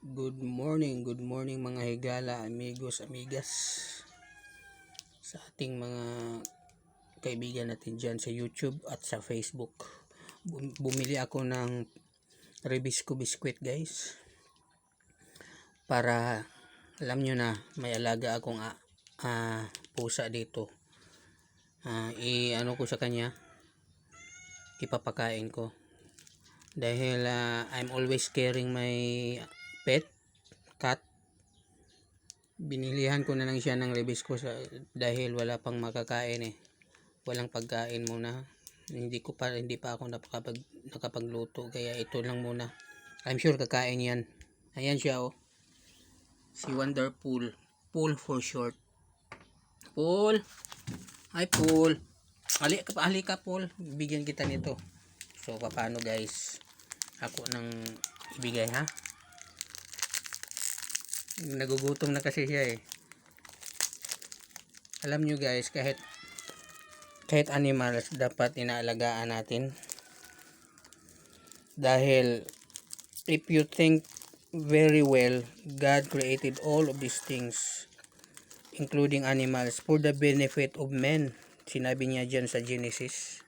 Good morning, good morning mga higala, amigos, amigas sa ating mga kaibigan natin dyan sa YouTube at sa Facebook. Bum- Bumili ako ng Rebisco biscuit guys para alam nyo na may alaga akong ah, pusa dito. Ah, i ano ko sa kanya ipapakain ko dahil ah, I'm always caring my pet cat. Binilihan ko na lang siya ng rebis ko sa, dahil wala pang makakain eh. Walang pagkain muna. Hindi ko pa hindi pa ako nakapag, nakapagluto. Kaya ito lang muna. I'm sure kakain yan. Ayan siya oh. Si Wonderpool. Pool for short. Pool. Hi Pool. Ali ka ali ka Paul. Bigyan kita nito. So paano guys? Ako nang ibigay ha. Nagugutom na kasi siya eh. Alam nyo guys, kahit kahit animals dapat inaalagaan natin. Dahil if you think very well, God created all of these things including animals for the benefit of men sinabi niya dyan sa Genesis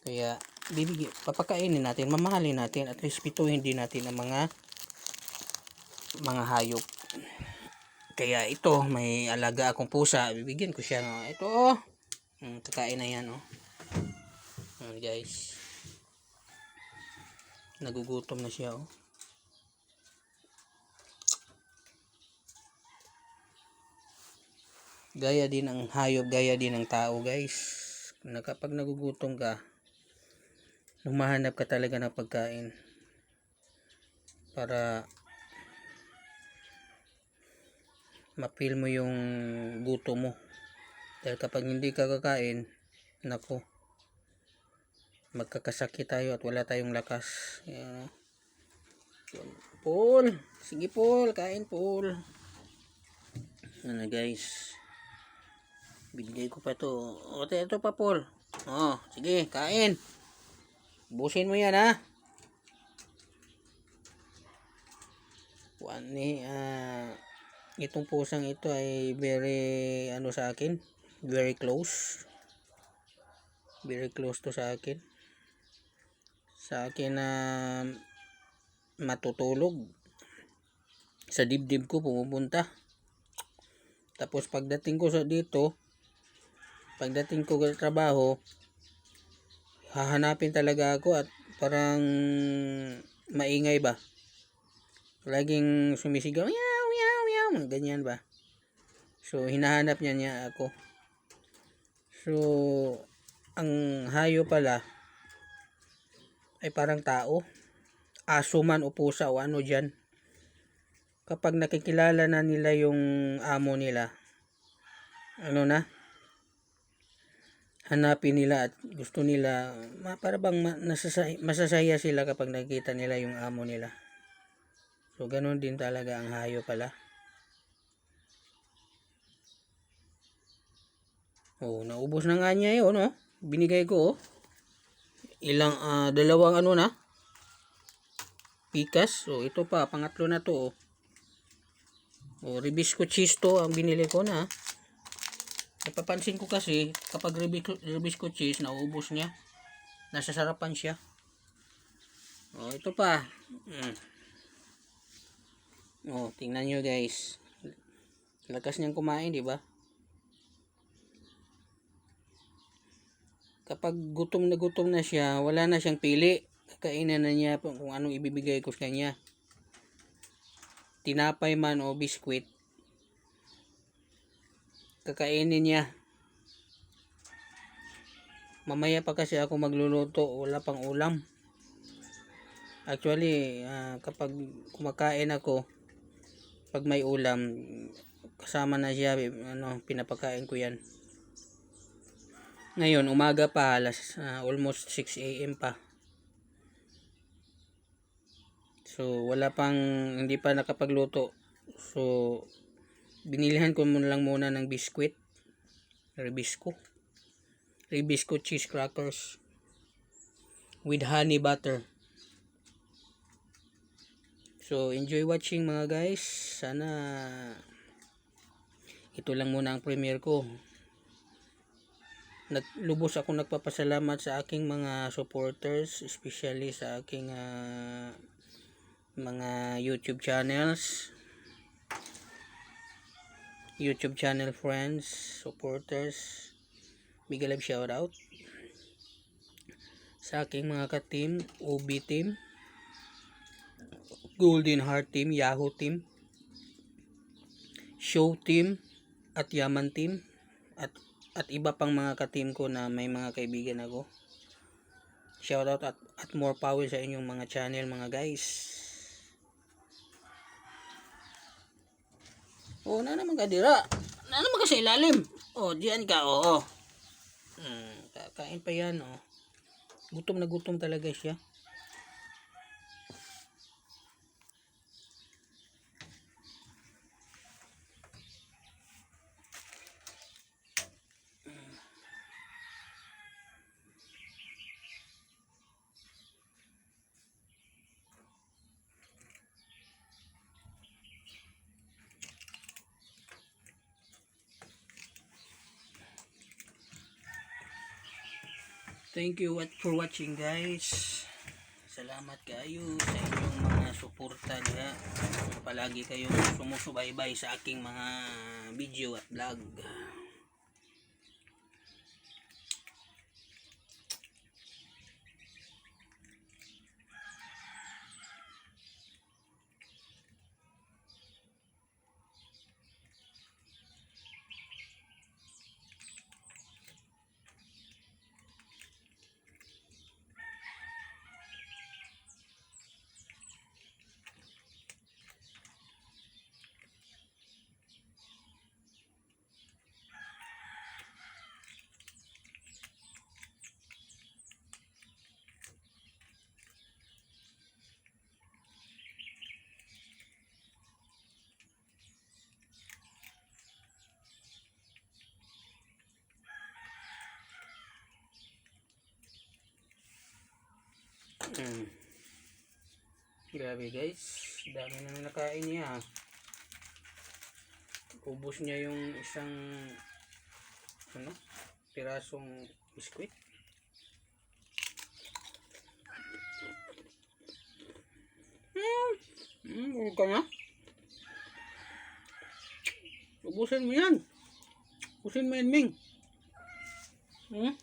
kaya bibigyan papakainin natin mamahalin natin at respetuhin din natin ang mga mga hayop kaya ito may alaga akong pusa bibigyan ko siya no? ito oh Hmm, kakain na yan oh Hmm, guys nagugutom na siya oh gaya din ang hayop, gaya din ang tao guys. Kapag nagugutom ka, lumahanap ka talaga ng pagkain. Para mapil mo yung gutom mo. Dahil kapag hindi ka kakain, nako, magkakasakit tayo at wala tayong lakas. Ayan. Paul, sige Paul, kain Paul. Ano guys, Binigay ko pa to. O, ito, pa, Paul. O, sige, kain. Busin mo yan, ha? One, eh, ah, itong pusang ito ay very, ano sa akin, very close. Very close to sa akin. Sa akin na matutulog. Sa dibdib ko pumupunta. Tapos pagdating ko sa dito, pagdating ko sa trabaho, hahanapin talaga ako at parang maingay ba. Laging sumisigaw, meow, mga ganyan ba. So, hinahanap niya niya ako. So, ang hayo pala ay parang tao. Aso man o pusa o ano dyan. Kapag nakikilala na nila yung amo nila, ano na, hanapin nila at gusto nila ma, para bang ma, nasasay, masasaya sila kapag nakita nila yung amo nila so ganun din talaga ang hayo pala oh naubos na nga niya yun oh binigay ko oh ilang ah, dalawang ano na pikas so ito pa pangatlo na to oh oh ribisco cheese to ang binili ko na Napapansin ko kasi kapag Rubisco cheese nauubos niya. Nasasarapan siya. Oh, ito pa. Mm. Oh, tingnan niyo guys. Lakas niyang kumain, di ba? Kapag gutom na gutom na siya, wala na siyang pili. Kainan na niya kung anong ibibigay ko sa kanya. Tinapay man o biskwit kakainin niya mamaya pa kasi ako magluluto wala pang ulam actually uh, kapag kumakain ako pag may ulam kasama na siya ano pinapakain ko yan ngayon umaga pa alas uh, almost 6 am pa so wala pang hindi pa nakapagluto so binilihan ko muna lang muna ng biskwit Rebisco Rebisco cheese crackers with honey butter So, enjoy watching mga guys. Sana ito lang muna ang premiere ko. Nag, lubos ako nagpapasalamat sa aking mga supporters, especially sa aking ah, mga YouTube channels. YouTube channel friends, supporters. Big love shout out sa aking mga ka-team, OB team, Golden Heart team, Yahoo team, Show team, at Yaman team, at at iba pang mga ka-team ko na may mga kaibigan ako. Shout out at, at more power sa inyong mga channel mga guys. Oh, na naman ka dira. Na naman ka sa ilalim. Oh, diyan ka. Oo. Oh. Hmm, kakain pa yan, oh. Gutom na gutom talaga siya. Thank you for watching guys. Salamat kayo sa inyong mga suporta niya. Palagi kayong sumusubaybay sa aking mga video at vlog. Grabe guys, dami nang nakain niya. Ubus niya yung isang ano, pirasong biskwit. Hmm, hmm, huwag ka na. Ubusin mo yan. Ubusin mo yan, Ming. Hmm?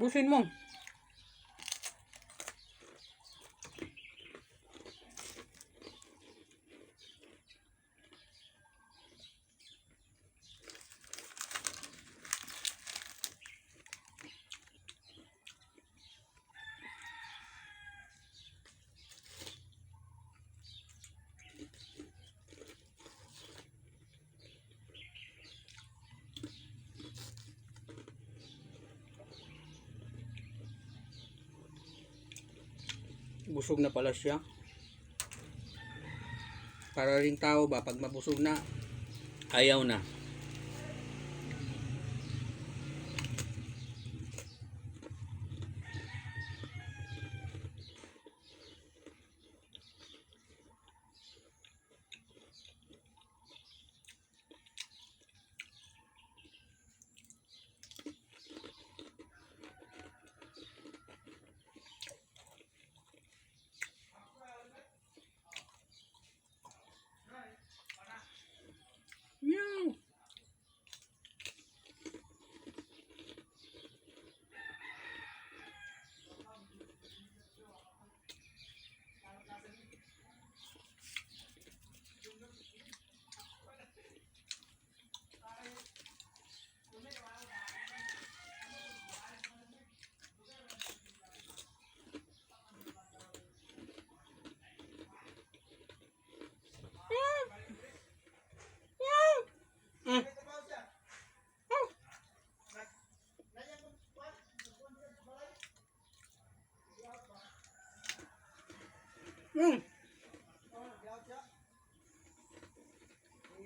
Ubusin mo. Busog na pala siya. Para ring tao ba pag mabusog na ayaw na Meow. Mm. Mm.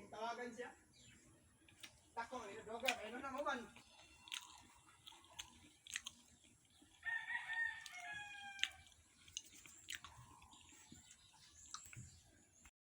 Tawagan siya. Tako, ino doga, ino na mo.